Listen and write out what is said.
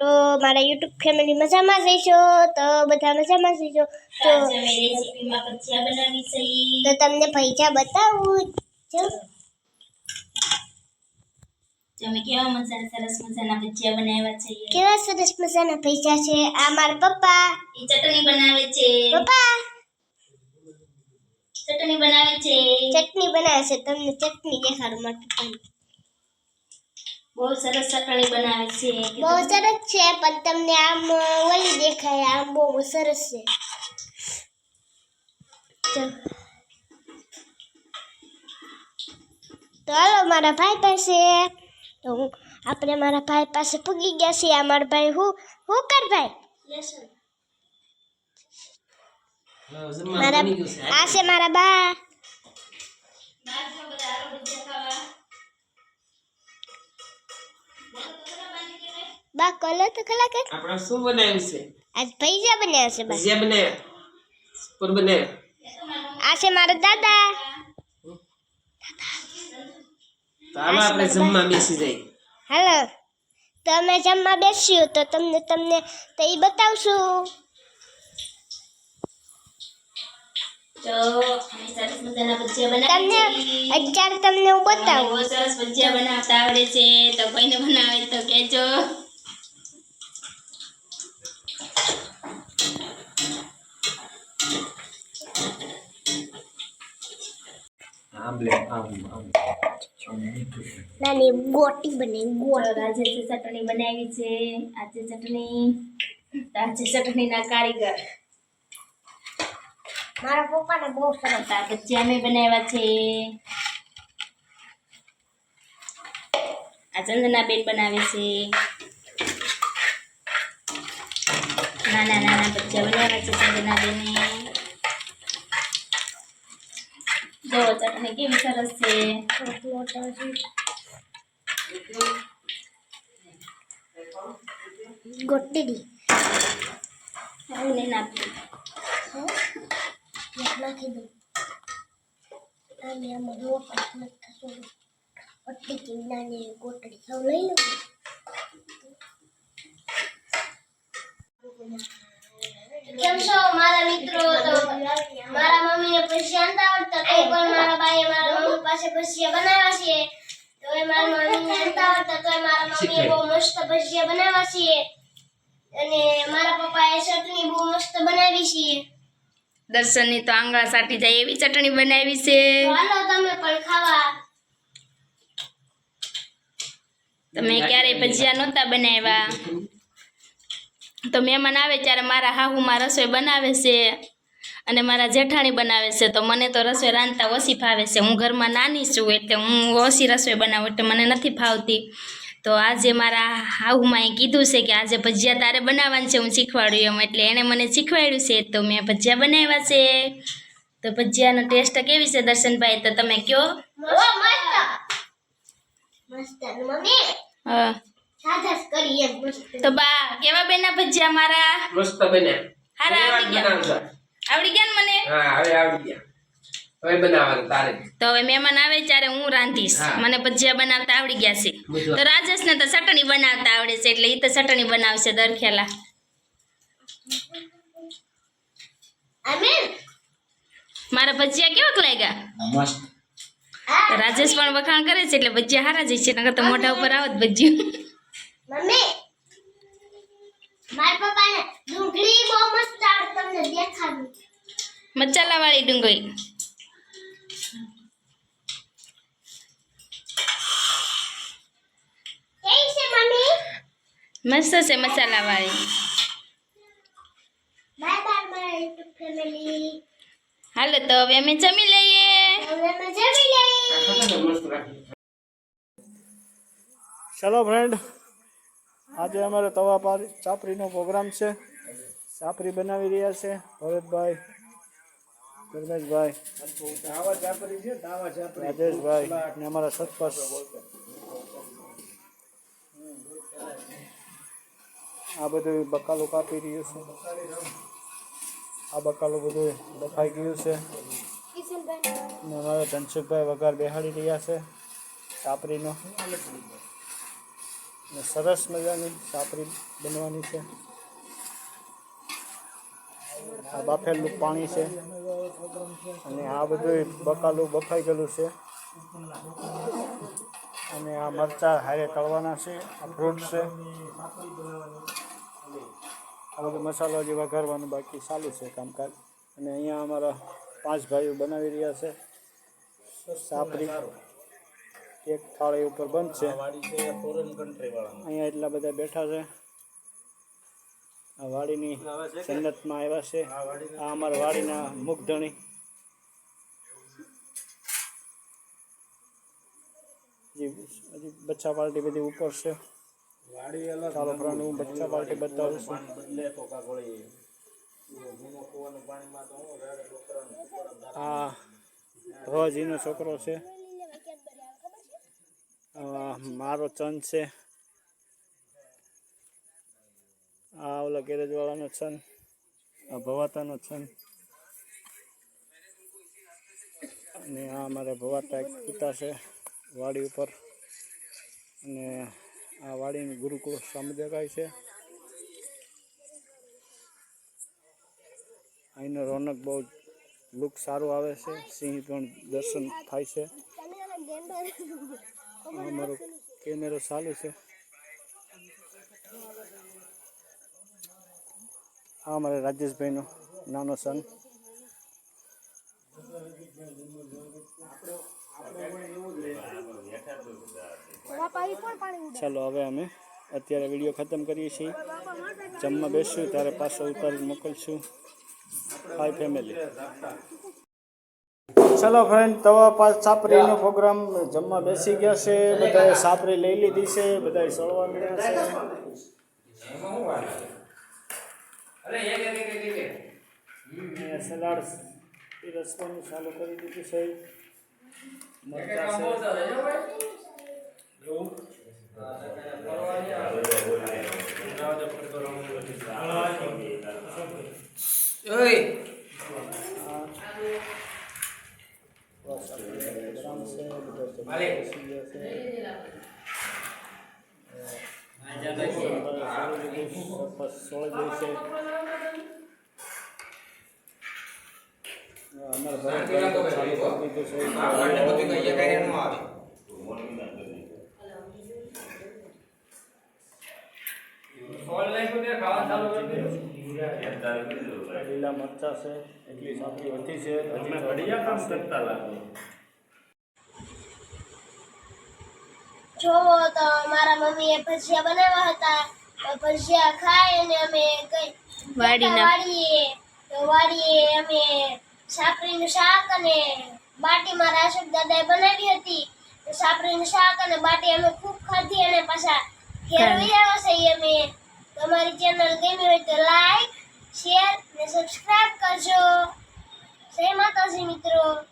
તો મારા YouTube family મજામાં જઈશો? તો બધા મજામાં જઈશો? તો છે તો તમને પૈસા બતાવું જો તો કેવા સરસ મજાના ભજીયા બનાવ્યા છે? કેવા સરસ મજાના પૈસા છે? આ મારા પપ્પા. એ ચટણી બનાવે છે. પપ્પા. ચટણી બનાવે છે. ચટણી બનાવે છે. તમને ચટણી દેખાડું મારા પપ્પાની બહુ સરસ ચટણી બનાવે છે બહુ સરસ છે પણ તમને આમ ઓલી દેખાય આમ બહુ સરસ છે તો તો હાલો મારા ભાઈ પાસે તો હું આપણે મારા ભાઈ પાસે પૂગી ગયા છીએ આ મારા ભાઈ હું હું કર ભાઈ મારા આ છે મારા બા બા કલો તો કલા કે? આપણે શું બનાવ્યું છે? આજ પૈસા બનાવ્યા છે બા. ભજીયા બનાવ્યા? પર બનાવ્યા? આ છે મારા દાદા. તો આપણે જમવા બેસી જાય હાલો. તો અમે જમવા બેસ્યું તો તમને તમને તો એ બતાવશું. તો સરસ મજાના ભજીયા તમને અત્યારે તમને હું બહુ સરસ ભજીયા બનાવતા આવડે છે. તો કોઈને બનાવે તો કહેજો. નાની ગોટી બને ગોળ આજે ચટણી બનાવી છે આજે ચટણી આજે ચટણીના કારીગર. મારા પપ્પાને બહુ સરસ ભજીયા અમે બનાવ્યા છે. આ ચંદના બેન બનાવે છે. નાના નાના બચ્ચા બનાવ્યા છે ચંદના બેને જો ચટણી કેવી સરસ છે. ગોટડી. નાખતું નાખી દઉં અને આમાં લોટ નથી થતો પટ્ટી કે નાની ગોટડી સૌ લઈ લઉં કેમ છો મારા મિત્રો? તો મારા મમ્મીને ભજીયા નતા આવડતા તો પણ મારા બાઈએ મારા મમ્મી પાસે ભજીયા બનાવ્યા છે. તો એ મારા મમ્મીને નતા આવડતા તો મારા મમ્મીએ બહુ મસ્ત ભજીયા બનાવ્યા છે. અને મારા પપ્પાએ ચટણી બહુ મસ્ત બનાવી છે. દર્શનની તો આંગળા સાટી જાય એવી ચટણી બનાવી છે. તમે પણ ખાવા. તમે ક્યારેય ભજીયા નહોતા બનાવ્યા. તો મહેમાન આવે ત્યારે મારા હાહુમાં રસોઈ બનાવે છે અને મારા જેઠાણી બનાવે છે. તો મને તો રસોઈ રાંધતા ઓછી ફાવે છે. હું ઘરમાં નાની છું એટલે હું ઓછી રસોઈ બનાવું એટલે મને નથી ફાવતી તો આજે મારા હાઉમાં એ કીધું છે કે આજે ભજીયા તારે બનાવવાનું છે હું શીખવાડ્યું એમ. એટલે એણે મને શીખવાડ્યું છે તો મેં ભજીયા બનાવ્યા છે. તો ભજીયાનો ટેસ્ટ કેવી છે દર્શનભાઈ? તો તમે કયો? ઓ મસ્ત. મસ્ત મમ્મી હા. સાદા જ કરી એમ મસ્ત. તો બા કેવા બેના ભજીયા મારા? મસ્ત બન્યા. હારા આવડી ગયા. આવડી ગયા ને મને? હા હવે આવડી ગયા. હવે બનાવવાનું તારે. તો હવે મહેમાન આવે ત્યારે હું રાંધીશ. મને ભજીયા બનાવતા આવડી ગયા છે. તો રાજેશ ને તો ચટણી બનાવતા આવડે છે એટલે એ તો ચટણી બનાવશે દરખેલા. મારા ભજીયા કેવા લાગ્યા? મસ્ત. રાજેશ પણ વખાણ કરે છે એટલે ભજીયા હારા જાય છે નકર તો મોઢા ઉપર આવત ભજીયું. મમ્મી. મારા પપ્પાને ડુંગળી બહુ મસ્ત આવડે તમને દેખાડું. મચાલા વાળી ડુંગળી કેવી છે મમ્મી મસ્ત છે મસાલા વાળી. બાય બાય મારા યુટ્યુબ ફેમિલી હાલો તો હવે અમે જમી લઈએ. ચલો ફ્રેન્ડ આજે અમારે તવા પાર ચાપરીનો પ્રોગ્રામ છે. ચાપરી બનાવી રહ્યા છે. ભરતભાઈ ધર્મેશભાઈ રાજેશભાઈ ને અમારા સરપંચ. આ બધું બકાલો કાપી રહ્યું છે. આ બકાલો બધું બફાઈ ગયું છે. ને અમારા ધનસુખભાઈ વઘાર બેહાડી રહ્યા છે સાપરીનો. ને સરસ મજાની સાપરી બનવાની છે. આ બાફેલું પાણી છે. અને આ બધું બકાલું બફાઈ ગયેલું છે. અને આ મરચાં હારે તળવાના છે. આ ફ્રૂટ છે. બધું મસાલો જેવા વઘારવાનું બાકી ચાલુ છે કામકાજ. અને અહીંયા અમારા પાંચ ભાઈઓ બનાવી રહ્યા છે. સાપરી એક થાળી ઉપર બંધ છે. અહીંયા એટલા બધા બેઠા છે. આ વાડીની જન્નતમાં આવ્યા છે. આ અમારા વાડીના મુગધણી. હજી હજી બચ્ચા પાર્ટી બધી ઉપર છે. ચાલો ફ્રેન્ડ હું બચ્ચા પાર્ટી બતાવું છું. આ ધ્વજીનો છોકરો છે. આ મારો ચંદ છે. આ ઓલા ગેરેજ વાળાનો છન આ ભવાતાનો છન અને આ અમારા ભવાતા એક પિતા છે વાડી ઉપર. અને આ વાડીનું ગુરુકુળ સામુદાયિક છે. અહીંનો રોનક બહુ લુક સારું આવે છે. સિંહ પણ દર્શન થાય છે. અમારો કેમેરો ચાલુ છે. આ અમારે રાજેશભાઈનો નાનો સન ચાલો, હવે અમે અત્યારે વીડિયો ખતમ કરીએ છીએ. જમવા બેસશું ત્યારે પાછો ઉતારી મોકલશું. હાય ફેમિલી ચલો ફ્રેન્ડ તવા પાસ સાપરીનો પ્રોગ્રામ જમવા બેસી ગયા છે. બધાએ સાપરી લઈ લીધી છે, બધાએ સળવા મળ્યા છે. સલાડ પીરસવાનું ચાલુ કરી દીધું છે. મરચા છે. સરપંચ સોળી ગઈ છે અમારા ભરતભાઈ તો કરી દીધું છે આપણને બધું કઈ એકારે ન આવે લીલા મરચા છે એટલી સાપરી વધી છે તમે બઢિયા કામ કરતા લાગો જોવો તો મારા મમ્મીએ ભજીયા બનાવ્યા હતા તો ભજીયા ખાય અને અમે કઈ વાડીના- વાડીએ તો વાડીએ અમે સાપરીનું શાક અને બાટીમાં રાશક દાદાએ બનાવી હતી. તો સાપરીનું શાક અને બાટી અમે ખૂબ ખાધી અને પાછા ઘેર વહી આવ્યા અમે. તમારી ચેનલ ગમી હોય તો લાઈક શેર ને સબસ્ક્રાઇબ કરજો. જય માતાજી મિત્રો.